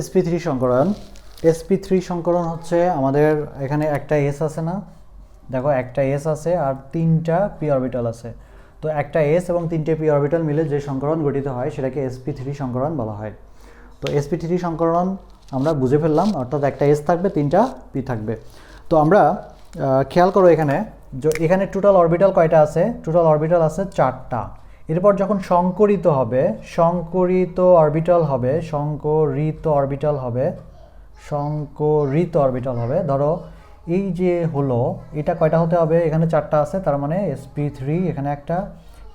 SP three সংকরণ SP three সংকরণ হচ্ছে আমাদের এখানে একটা এস আছে না? দেখো, একটা এস আছে আর তিনটা পি অরবিটাল আছে। তো একটা এস এবং তিনটে পি অরবিটাল মিলে যে সংকরণ গঠিত হয়, সেটাকে এসপি থ্রি সংকরণ বলা হয়। তো এসপি থ্রি সংকরণ আমরা বুঝে ফেললাম, অর্থাৎ একটা এস থাকবে, তিনটা পি থাকবে। তো আমরা খেয়াল করো এখানে, যে এখানে টোটাল অরবিটাল কয়টা আছে? টোটাল অরবিটাল আছে চারটা। এরপর যখন সংকরিত হবে, সংকরিত অরবিটাল হবে, সংকরিত অরবিটাল হবে, সংকরিত অরবিটাল হবে, ধরো এই যে হলো, এটা কয়টা হতে হবে? এখানে চারটা আছে, তার মানে এসপি থ্রি এখানে একটা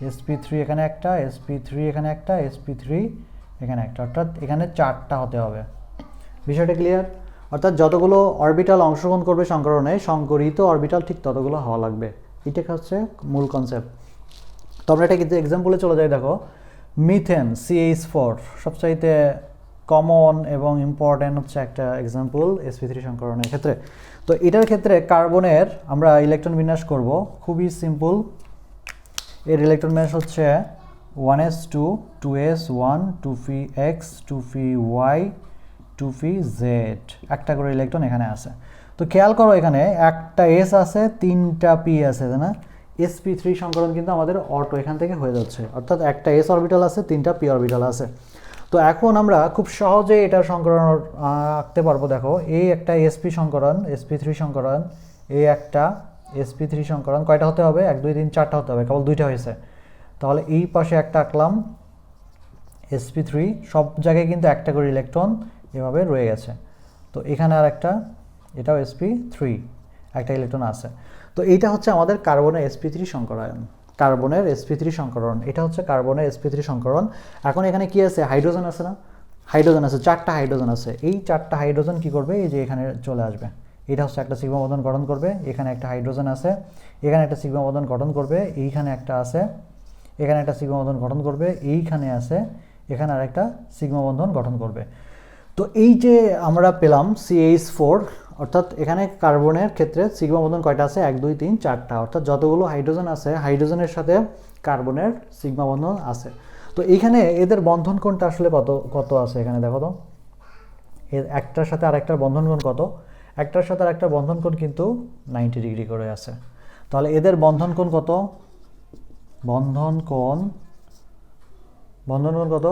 এসপি থ্রি এখানে একটা এসপি থ্রি এখানে একটা এসপি থ্রি এখানে একটা। অর্থাৎ এখানে চারটা হতে হবে। বিষয়টা ক্লিয়ার অর্থাৎ যতগুলো অরবিটাল অংশগ্রহণ করবে সংকরণে, সংকরিত অরবিটাল ঠিক ততগুলো হওয়া লাগবে। এটা হচ্ছে মূল কনসেপ্ট তো আমরা এটা কিন্তু এক্সাম্পলে চলে যাই, দেখো। মিথেন সিএইচ ফোর সবচাইতে কমন এবং ইম্পর্ট্যান্ট হচ্ছে একটা এক্সাম্পল এসপি থ্রি সংকরণের ক্ষেত্রে। তো এটার ক্ষেত্রে কার্বনের আমরা ইলেকট্রন বিন্যাস করব, খুবই সিম্পল এর ইলেকট্রন বিন্যাস হচ্ছে one S two two S one two P X two P Y two P Z একটা করে ইলেকট্রন এখানে আছে। তো খেয়াল করো এখানে একটা এস আছে, তিনটা পি আছে না? এসপি থ্রি সংকরণ কিন্তু আমাদের অটো এখান থেকে হয়ে যাচ্ছে। অর্থাৎ একটা এস অরবিটাল আছে, তিনটা পি অরবিটাল আছে। তো এখন আমরা খুব সহজে এটার সংকরণ আঁকতে পারব। দেখো এই একটা এসপি সংকরণ এসপি থ্রি সংকরণ এই একটা এসপি থ্রি সংকরণ কয়টা হতে হবে? এক, দুই, তিন, চারটা হতে হবে। কেবল দুইটা হয়েছে। তাহলে এই পাশে একটা আঁকলাম এসপি থ্রি সব জায়গায় কিন্তু একটা করে ইলেকট্রন এভাবে রয়ে গেছে। তো এখানে আর একটা এটাও এসপি থ্রি একটা ইলেকট্রন আছে। তো এইটা হচ্ছে আমাদের কার্বনের এসপি থ্রি সংকরায়ন কার্বনের এসপি থ্রি সংকরণ। এটা হচ্ছে কার্বনের এসপি থ্রি সংকরণ। এখন এখানে কি আছে? হাইড্রোজেন আছে না? হাইড্রোজেন আছে, চারটা হাইড্রোজেন আছে। এই চারটা হাইড্রোজেন কি করবে? এই যে এখানে চলে আসবে। এটা হচ্ছে একটা সিগমা বন্ধন গঠন করবে। এখানে একটা হাইড্রোজেন আছে। এখানে একটা সিগমা বন্ধন গঠন করবে। এইখানে একটা আছে। এখানে একটা সিগমা বন্ধন গঠন করবে। এইখানে আছে। এখানে আর একটা সিগমা বন্ধন গঠন করবে। তো এই যে আমরা পেলাম সিএইচ ফোর অর্থাৎ এখানে কার্বনের ক্ষেত্রে সিগমা বন্ধন কয়টা আছে? এক, দুই, তিন, চারটা। অর্থাৎ যতগুলো হাইড্রোজেন আছে, হাইড্রোজেনের সাথে কার্বনের সিগমা বন্ধন আছে। তো এইখানে এদের বন্ধন কোণটা আসলে কত কত আছে এখানে দেখো তো? এর একটার সাথে আর আরেকটার বন্ধন কোণ কত? একটার সাথে আর আরেকটা বন্ধন কোণ কিন্তু নাইনটি ডিগ্রি করে আছে। তাহলে এদের বন্ধন কোণ কত? বন্ধন কোণ বন্ধন কোণ কত?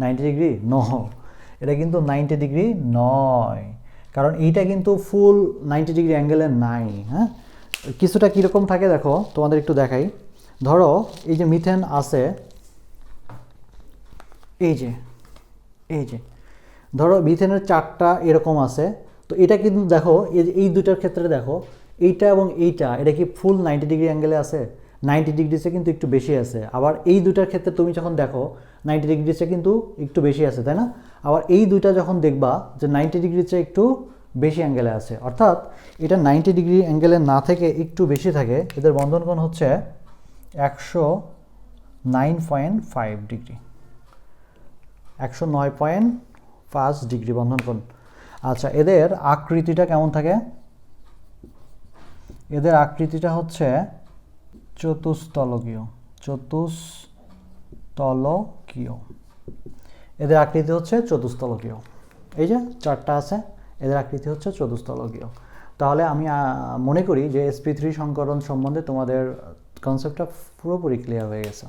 নাইনটি ডিগ্রি ন এটা কিন্তু নাইনটি ডিগ্রি নয়। কারণ এইটা কিন্তু ফুল নাইনটি ডিগ্রি অ্যাঙ্গেলের নাই হ্যাঁ? কিছুটা কীরকম থাকে দেখো, তোমাদের একটু দেখাই। ধরো, এই যে মিথেন আছে, এই যে এই যে, ধরো মিথেনের চারটা এরকম আছে, তো এটা কিন্তু দেখো, এই এই দুটার ক্ষেত্রে দেখো, এইটা এবং এইটা, এটা কি ফুল নাইনটি ডিগ্রি অ্যাঙ্গেলে আছে? নাইনটি ডিগ্রিসে কিন্তু একটু বেশি আছে। আবার এই দুটার ক্ষেত্রে তুমি যখন দেখো নাইনটি ডিগ্রিসে কিন্তু একটু বেশি আছে, তাই না? আবার এই দুইটা যখন দেখবা যে নাইনটি ডিগ্রিসে একটু বেশি অ্যাঙ্গেলে আছে, অর্থাৎ এটা নাইনটি ডিগ্রি অ্যাঙ্গেলে না থেকে একটু বেশি থাকে, এদের বন্ধন কোণ হচ্ছে একশো নাইন পয়েন্ট ফাইভ ডিগ্রি। একশো নয় পয়েন্ট পাঁচ ডিগ্রি বন্ধন কোণ। আচ্ছা এদের আকৃতিটা কেমন থাকে? এদের আকৃতিটা হচ্ছে চতুস্তলকীয় চতুস্তলকীয় এদের আকৃতি হচ্ছে চতুস্তলকীয় এই যে চারটা আছে, এদের আকৃতি হচ্ছে চতুস্তলকীয় তাহলে আমি মনে করি যে এসপি থ্রি সংকরণ সম্বন্ধে তোমাদের কনসেপ্টটা পুরোপুরি ক্লিয়ার হয়ে গেছে।